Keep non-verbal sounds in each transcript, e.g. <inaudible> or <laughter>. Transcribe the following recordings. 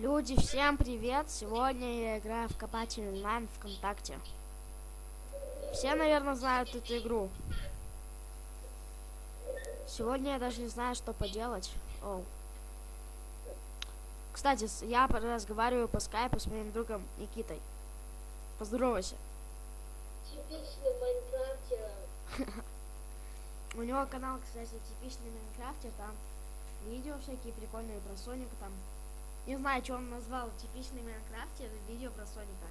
Люди, всем привет! Сегодня я играю в Копатель онлайн ВКонтакте. Все, наверное, знают эту игру. Сегодня я даже не знаю, что поделать. Оу. Кстати, я разговариваю по скайпу с моим другом Никитой. Поздоровайся. <laughs> У него канал, кстати, типичный Майнкрафтер, там видео всякие прикольные про Соника, там, не знаю, что он назвал, типичный Майнкрафтер, видео про Соника.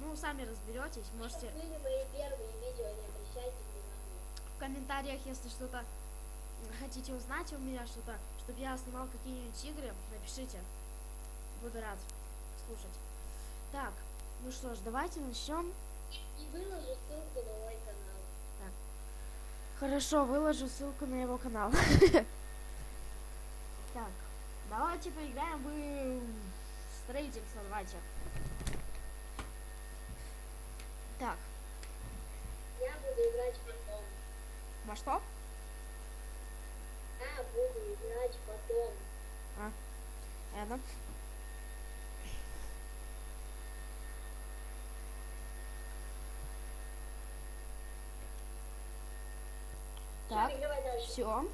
Ну, сами разберетесь, можете Были мои первые видео, не обращайте внимания. в комментариях, если что-то хотите узнать у меня, что-то, чтобы я снимал какие-нибудь игры, напишите. Буду рад слушать. Так, ну что ж, давайте начнем. И выложу ссылку на мой канал. Хорошо, выложу ссылку на его канал. <laughs> Так, давайте поиграем в строительство, давайте. Так, Я буду играть потом. во что? Я буду играть потом. Это. Так, все.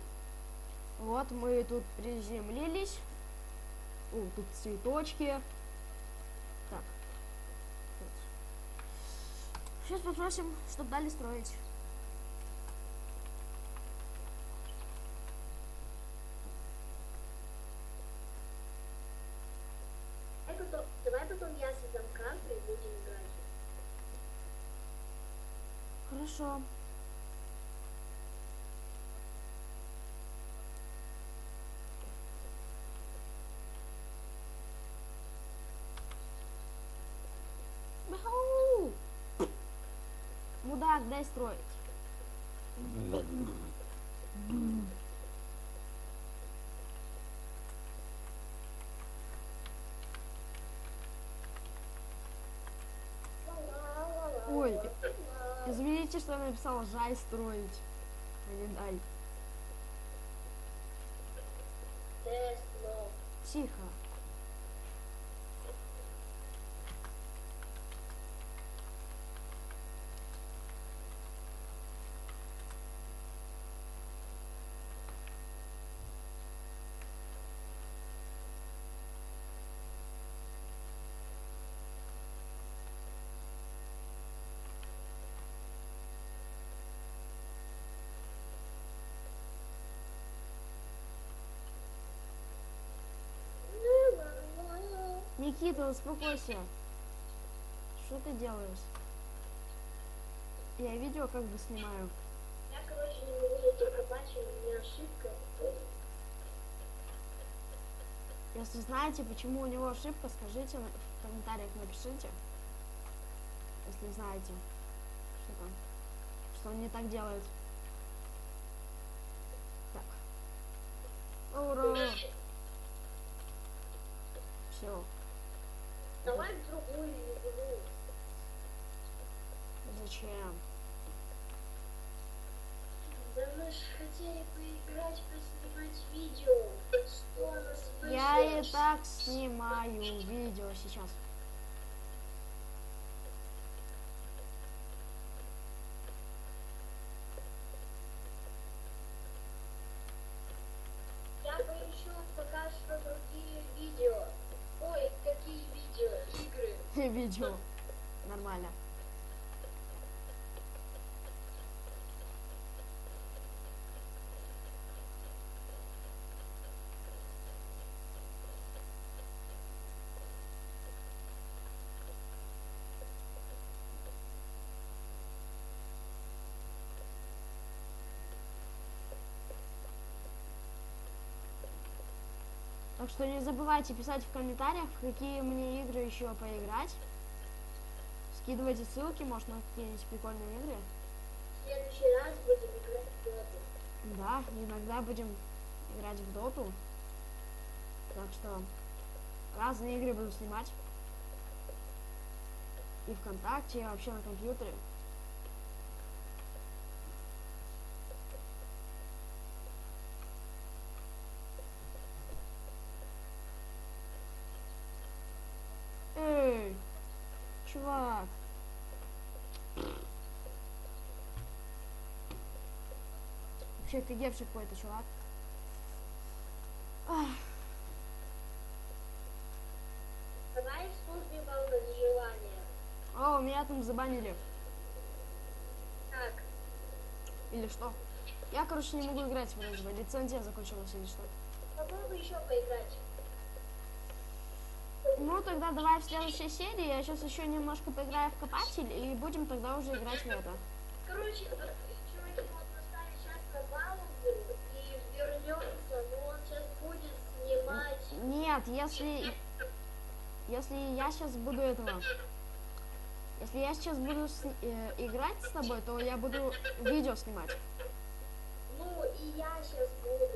Вот мы тут приземлились. О, тут цветочки. Так. Сейчас попросим, чтобы дали строить. Давай потом, я создам карту и будем играть. Хорошо. Мудак, дай строить. Ой, извините, что я написала «жай строить», а не «дай». Тихо. Никита, успокойся. Что ты делаешь? Я видео как бы снимаю. Я, короче, не могу зайти копать, у меня ошибка. Если знаете, почему у него ошибка, скажите в комментариях, напишите. Если знаете, что там, что он не так делает. Так. Ура! Все. Давай в другую игру. Зачем? Да мы же хотели поиграть, поснимать видео. Что нас Я и так снимаю видео сейчас. Я поищу пока что другие видео. Ой, какие видео? Игры. Видео. Нормально. Так что не забывайте писать в комментариях, в какие мне игры еще поиграть. Скидывайте ссылки, может, на какие-нибудь прикольные игры. В следующий раз будем играть в доту. Да, иногда будем играть в доту. Так что разные игры буду снимать. И ВКонтакте, и вообще на компьютере. Чувак. Вообще офигевший какой-то чувак. Ах, Давай в службе по выживанию. О, меня там забанили. Так, Или что? Я, короче, не могу играть в Рейнджева. Лицензия закончилась или что? попробуй еще поиграть. Ну, тогда давай в следующей серии. Я сейчас еще немножко поиграю в Копатель, и будем тогда уже играть в это. Короче, э, чуваки, вот поставить сейчас на паузу и вернется, но он сейчас будет снимать. Нет, если... Если я сейчас буду этого... Если я сейчас буду с- э, играть с тобой, то я буду видео снимать. Ну, и я сейчас буду.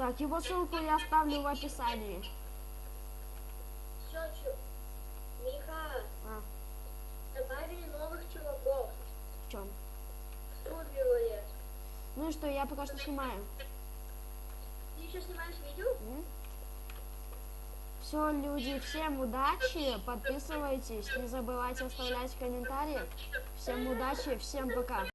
Так, его ссылку я оставлю в описании. Миха, А, добавили новых чуваков. в чем? Валет. Ну и что, я пока что снимаю. Ты еще снимаешь видео? Все, люди, всем удачи, подписывайтесь, не забывайте оставлять комментарии. Всем удачи, всем пока.